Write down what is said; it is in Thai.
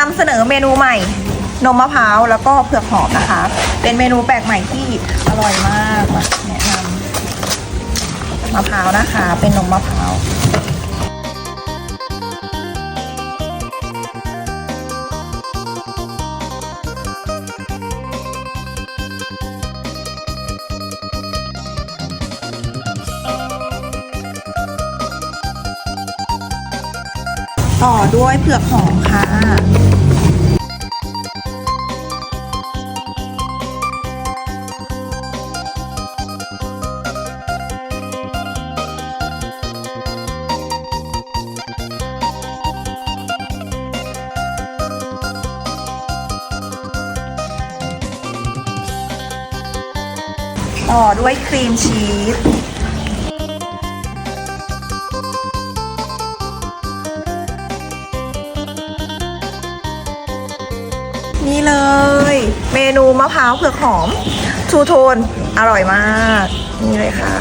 นำเสนอเมนูใหม่ นมมะพร้าวแล้วก็เผือกหอมนะคะ เป็นเมนูแปลกใหม่ที่อร่อยมากแนะนำมะพร้าวนะคะ เป็นนมมะพร้าว ต่อด้วยเผือกหอมค่ะ ต่อด้วยครีมชีส นี่เลย เมนูมะพร้าวเผือกหอมทูโทน อร่อยมาก นี่เลยค่ะ